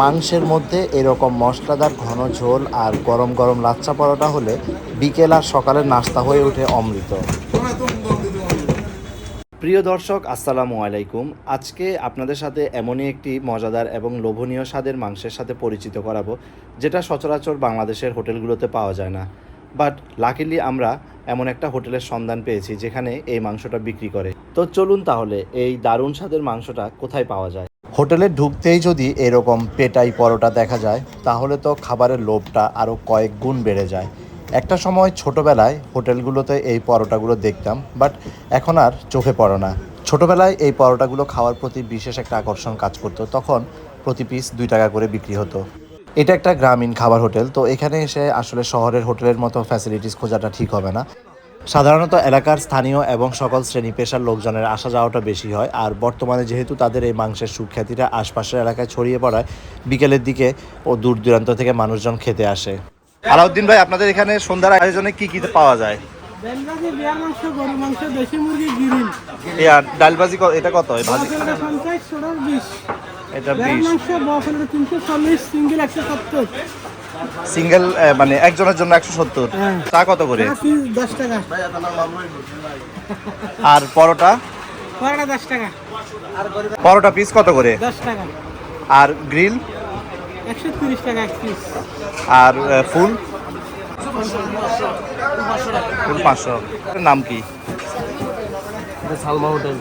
মাংসের মধ্যে এরকম মশলাদার ঘন ঝোল আর গরম গরম লাচ্চা পরোটা হলে বিকেল আর সকালের নাস্তা হয়ে ওঠে অমৃত। প্রিয় দর্শক, আসসালামু আলাইকুম। আজকে আপনাদের সাথে এমনই একটি মজাদার এবং লোভনীয় স্বাদের মাংসের সাথে পরিচিত করাবো, যেটা সচরাচর বাংলাদেশের হোটেলগুলোতে পাওয়া যায় না। বাট লাকিলি আমরা এমন একটা হোটেলের সন্ধান পেয়েছি, যেখানে এই মাংসটা বিক্রি করে। তো চলুন তাহলে এই দারুণ স্বাদের মাংসটা কোথায় পাওয়া যায়? হোটেলে ঢুকতেই যদি এরকম পেটাই পরোটা দেখা যায়, তাহলে তো খাবারের লোভটা আরও কয়েক গুণ বেড়ে যায়। একটা সময় ছোটবেলায় হোটেলগুলোতে এই পরোটাগুলো দেখতাম, বাট এখন আর চোখে পড়ে না। ছোটবেলায় এই পরোটাগুলো খাওয়ার প্রতি বিশেষ একটা আকর্ষণ কাজ করতো, তখন প্রতি পিস দুই টাকা করে বিক্রি হতো। এটা একটা গ্রামীণ খাবার হোটেল, তো এখানে এসে আসলে শহরের হোটেলের মতো ফ্যাসিলিটিস খোঁজাটা ঠিক হবে না। সাধারণত এলাকার স্থানীয় এবং সকল শ্রেণি পেশার লোকজনের আসা যাওয়াটা বেশি হয়। আর বর্তমানে যেহেতু তাদের এই মাংসের সুখ্যাতিটা আশপাশের এলাকায় ছড়িয়ে পড়ায় বিকেলের দিকে ও দূর দূরান্ত থেকে মানুষজন খেতে আসে। আলাউদ্দিন ভাই আপনাদের এখানে সন্ধ্যার আয়োজনে কি কি পাওয়া যায়? বেলবাজি বিয়ার মাংস গরু মাংস দেশি মুরগি গিরিল। আর ডালবাজি এটা কত? বিশ। তিনশো চল্লিশ সিঙ্গেল একশো সত্তর। সিঙ্গেল মানে একজনের জন্য একশো সত্তর। হ্যাঁ। তা কত করে? দশ টাকা। আর পরোটা? পরোটা দশ টাকা। পরোটা পিস কত করে? দশ টাকা। আর গ্রিল একশো তিরিশ টাকা এক পিস আর ফুল? ফুল পাঁচশো। নাম কি? সালমা হোটেল।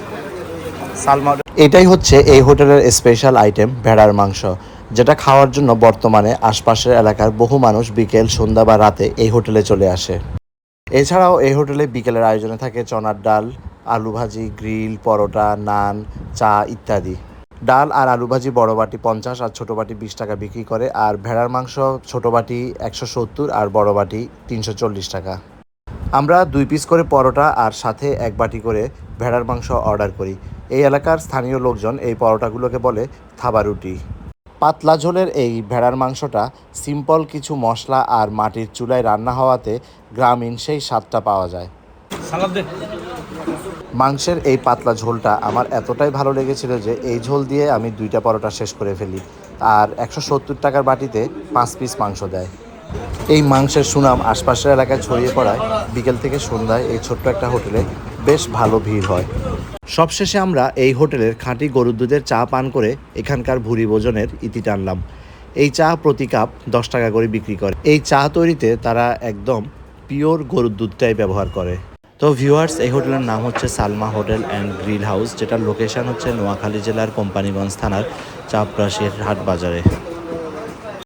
সালমা এটাই হচ্ছে এই হোটেলের স্পেশাল আইটেম ভেড়ার মাংস। যেটা খাওয়ার জন্য বর্তমানে আশপাশের এলাকার বহু মানুষ বিকেল, সন্ধ্যা বা রাতে এই হোটেলে চলে আসে। এছাড়াও এই হোটেলে বিকেলের আয়োজনে থাকে চনার ডাল, আলু ভাজি, গ্রিল, পরোটা, নান, চা ইত্যাদি। ডাল আর আলু ভাজি বড় বাটি পঞ্চাশ আর ছোটো বাটি বিশ টাকা বিক্রি করে, আর ভেড়ার মাংস ছোটো বাটি একশো সত্তর আর বড় বাটি তিনশো চল্লিশ টাকা। আমরা দুই পিস করে পরোটা আর সাথে এক বাটি করে ভেড়ার মাংস অর্ডার করি। এই এলাকার স্থানীয় লোকজন এই পরোটাগুলোকে বলে থাবা রুটি। পাতলা ঝোলের এই ভেড়ার মাংসটা সিম্পল কিছু মশলা আর মাটির চুলায় রান্না হওয়াতে গ্রামীণ সেই স্বাদটা পাওয়া যায়। মাংসের এই পাতলা ঝোলটা আমার এতটাই ভালো লেগেছিল যে এই ঝোল দিয়ে আমি দুইটা পরোটা শেষ করে ফেলি। আর একশো সত্তর টাকার বাটিতে পাঁচ পিস মাংস দেয়। এই মাংসের সুনাম আশপাশের এলাকায় ছড়িয়ে পড়ায় বিকেল থেকে সন্ধ্যায় এই ছোট্ট একটা হোটেলে বেশ ভালো ভিড় হয়। সবশেষে আমরা এই হোটেলের খাঁটি গরুর দুধের চা পান করে এখানকার ভুরি ভোজনের ইতি টানলাম। এই চা প্রতি কাপ দশ টাকা করে বিক্রি করে। এই চা তৈরিতে তারা একদম পিওর গরুর দুধটাই ব্যবহার করে। তো ভিউয়ার্স, এই হোটেলের নাম হচ্ছে Salma hotel and grill house, যেটার লোকেশন হচ্ছে নোয়াখালী জেলার কোম্পানিগঞ্জ থানার চাপরাশির হাট বাজারে